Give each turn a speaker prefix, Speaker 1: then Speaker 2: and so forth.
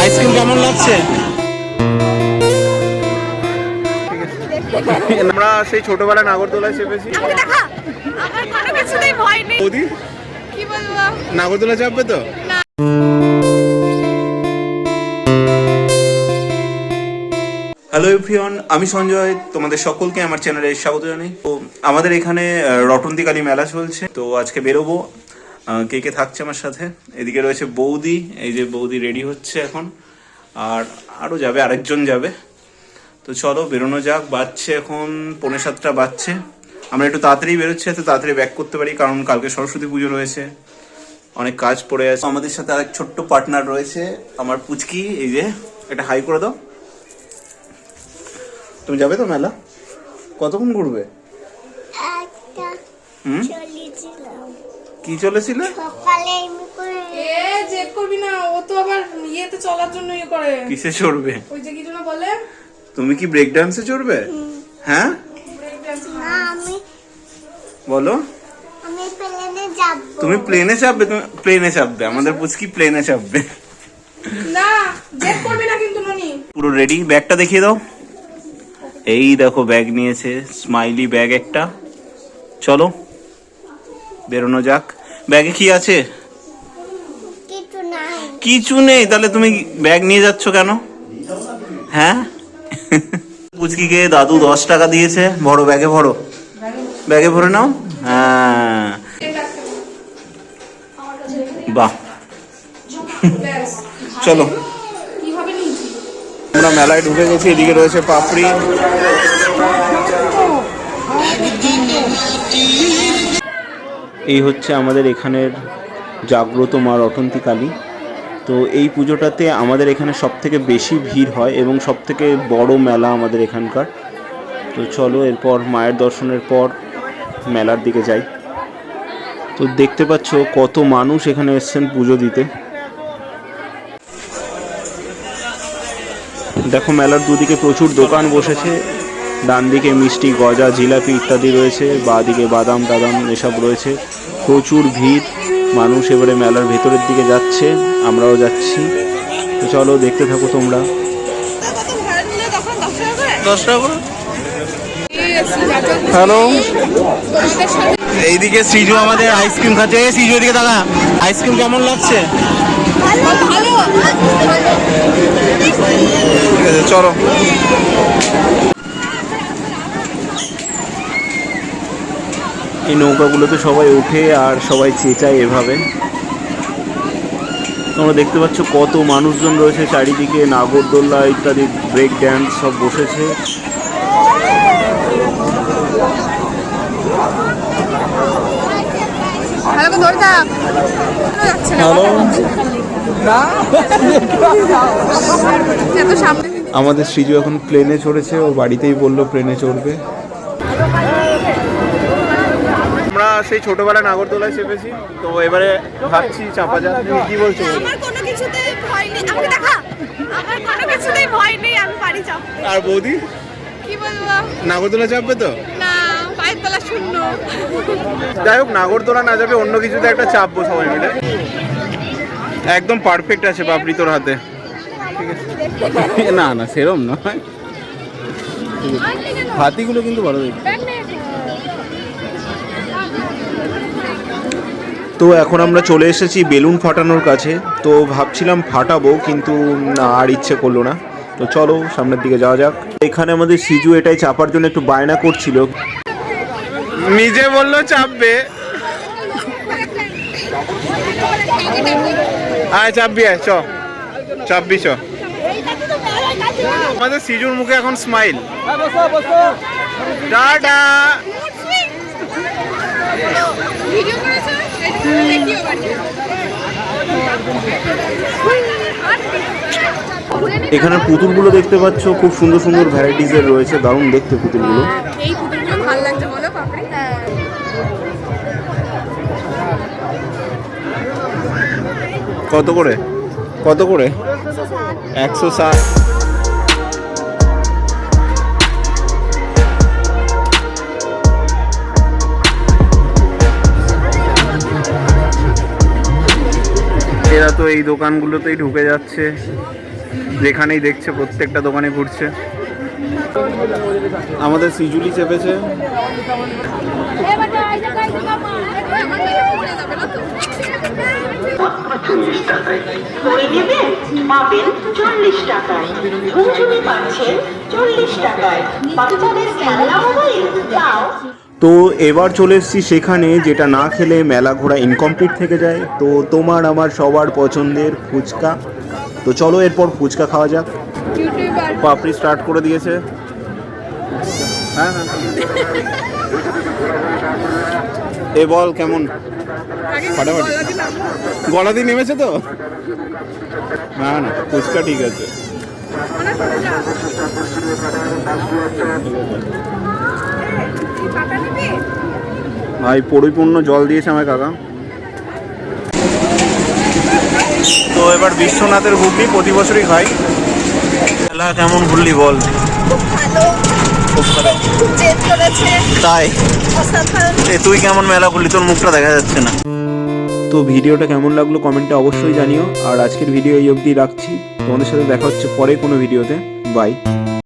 Speaker 1: Ice cream কেমন লাগছে? আমরা সেই ছোটবেলায় নাগরদোলায় চেপেছি। বৌদি? নাগরদোলা চাপবে তো? হ্যালো এভরিওয়ান আমি সঞ্জয় তোমাদের সকলকে আমার চ্যানেলে স্বাগত জানাই। তো আমাদের এখানে আহ, রটন্তি মেলা চলছে। তো আজকে বেরোবো। কে কে থাকছে আমার সাথে? এদিকে রয়েছে বৌদি এই যে বৌদি রেডি হচ্ছে এখন। আর আরও যাবে আরেকজন যাবে। তো চলো বেরোনো যাক বাজছে এখন পৌনে সাতটা বাজছে। আমরা একটু তাড়াতাড়ি বেরোচ্ছি এত তাড়াতাড়ি ব্যাক করতে পারি কারণ কালকে সরস্বতী পুজো রয়েছে। অনেক কাজ পড়ে আছে। আমাদের সাথে আরেক ছোট্ট পার্টনার রয়েছে আমার পুচকি এই যে এটা হাই করে দাও। তুমি যাবে তো মেলা? কতক্ষণ ঘুরবে? হুম? কি চলেছিলে?
Speaker 2: সকালে এমনি করে
Speaker 3: এ চেক করবি না ও তো আবার ইয়েতে চলার জন্য ইয়ে করে।
Speaker 1: কিসে চড়বে?
Speaker 3: ওই যে কি যেন বলে?
Speaker 1: তুমি কি ব্রেক ডান্সে চড়বে? হ্যাঁ?
Speaker 2: আমি
Speaker 1: বলো।
Speaker 2: আমি প্লেনে যাব।
Speaker 1: তুমি প্লেনে চাপবে তুমি প্লেনে চাপবে আমাদের পুচকি প্লেনে চাপবে।
Speaker 3: না চেক করবি না কিন্তু ননি।
Speaker 1: পুরো রেডি ব্যাগটা দেখিয়ে দাও। এই দেখো ব্যাগ নিয়েছে স্মাইলি ব্যাগ একটা। চলো। বেরোনো যাক। ব্যাগে কি আছে?
Speaker 2: কিছু নেই।
Speaker 1: তাহলে তুমি ব্যাগ নিয়ে যাচ্ছ কেন? হ্যাঁ? পুচকিকে দাদু দশ টাকা দিয়েছে। বড় ব্যাগে ভরো। ব্যাগে ভরে নাও। হ্যাঁ। বাহ। চলো। আমরা মেলায় ঢুকে গেছি এদিকে রয়েছে পাপড়ি। এই হচ্ছে আমাদের এখানের জাগ্রত মা রটন্তী কালী তো এই পুজোটাতে আমাদের এখানে সব থেকে বেশি ভিড় হয় এবং সব থেকে বড় মেলা আমাদের এখানকার। তো চলো এরপর মায়ের দর্শনের পর মেলার দিকে যাই। তো দেখতে পাচ্ছ কত মানুষ এখানে এসছেন পুজো দিতে। দেখো মেলার দুদিকে প্রচুর দোকান বসেছে। ডান দিকে মিষ্টি গজা জিলাপি ইত্যাদি রয়েছে বা দিকে বাদাম টাদাম এসব রয়েছে। প্রচুর ভিড় মানুষ এবারে মেলার ভেতরের দিকে যাচ্ছে আমরাও যাচ্ছি। তো চলো দেখতে থাকো তোমরা। দশ টাকা হ্যালো এইদিকে সৃজু আমাদের আইসক্রিম খাচ্ছে। এই সৃজু এদিকে দাদা আইসক্রিম কেমন লাগছে? ঠিক আছে চলো। এই নৌকাগুলোতে সবাই ওঠে আর সবাই চেঁচায় এভাবে। তোমরা দেখতে পাচ্ছ কত মানুষজন রয়েছে চারিদিকে নাগরদোল্লা ইত্যাদি ব্রেক ড্যান্স সব বসেছে। আমাদের সৃজু এখন প্লেনে চড়েছে ও বাড়িতেই বলল প্লেনে চড়বে। আমরা সেই ছোটবেলায় নাগরদোলায় চেপেছি তো এবারে ভাবছি চাপা যাক তুমি কি বলছো?
Speaker 3: আমার কোনো কিছুতেই ভয় নেই। আমাকে দেখা আমার কোনো কিছুতেই ভয় নেই আমি পারি যাব।
Speaker 1: আর বৌদি?
Speaker 3: কি বলব?
Speaker 1: নাগরদোলা চাপবে তো?
Speaker 3: না পায়ের তলা শূন্য।
Speaker 1: যাই হোক নাগরদোলা না যাবে অন্য কিছুতে একটা চাপবো সবাই মিলে। একদম পারফেক্ট আছে পাপড়ি তোর হাতে। ঠিক আছে। না না সেরম নয়। হাতিগুলো কিন্তু ভালো দেখতে। তো এখন আমরা চলে এসেছি বেলুন ফাটানোর কাছে। তো ভাবছিলাম ফাটাবো কিন্তু না আর ইচ্ছে করল না। তো চলো সামনের দিকে যাওয়া যাক। এখানে আমাদের সিজু এটাই চাপার জন্য একটু বায়না করছিল। নিজে বলল চাপবে। আয় চাপবি আয় চ। চাপবি চ। আমাদের সিজুর মুখে এখন স্মাইল টাটা
Speaker 3: ভিডিও করেছ দেখিও বাড়ি
Speaker 1: এখানে পুতুলগুলো দেখতে পাচ্ছ খুব সুন্দর সুন্দর ভ্যারাইটিস এর রয়েছে দারুণ দেখতে পুতুলগুলো।
Speaker 3: এই পুতুলগুলো ভালো লাগছে বলো পাপড়ি
Speaker 1: কত করে? কত করে? একশো ষাট। তো এই দোকানগুলোতেই ঢুকে যাচ্ছে। যেখানেই দেখছে প্রত্যেকটা দোকানে ঘুরছে। আমাদের সিজুলি চেপেছে।
Speaker 4: চল্লিশ টাকায়। বই নেবেন পাবেন চল্লিশ টাকায়। ঝুমঝুমি পাচ্ছেন চল্লিশ টাকায়। বাচ্চাদের খেলনা মোবাইল তাও
Speaker 1: তো এবার চলে এসেছি সেখানে, যেটা না খেলে মেলা ঘোরা ইনকমপ্লিট থেকে যায়। তো তোমার, আমার, সবার পছন্দের ফুচকা। তো চলো এরপর ফুচকা খাওয়া যাক। পাপড়ি স্টার্ট করে দিয়েছে। হ্যাঁ হ্যাঁ। এ বল কেমন? ফাটাফাটি। গলা দিয়ে নেমেছে তো? না না, ফুচকা ঠিক আছে। ভাই পরিপূর্ণ জল দিয়েছে আমার কাকা। তো এবার বিশ্বনাথের ঘুগনি প্রতি বছরই খাই। খেলা কেমন ঘুরলি বল। তাই? তুই কেমন মেলা করলি? তোর মুখটা দেখা যাচ্ছে না। তো ভিডিওটা কেমন লাগল কমেন্টে অবশ্যই জানিও। আর আজকের ভিডিও এই অবধি রাখছি। তোমাদের সাথে দেখা হচ্ছে পরে কোনো ভিডিওতে। বাই।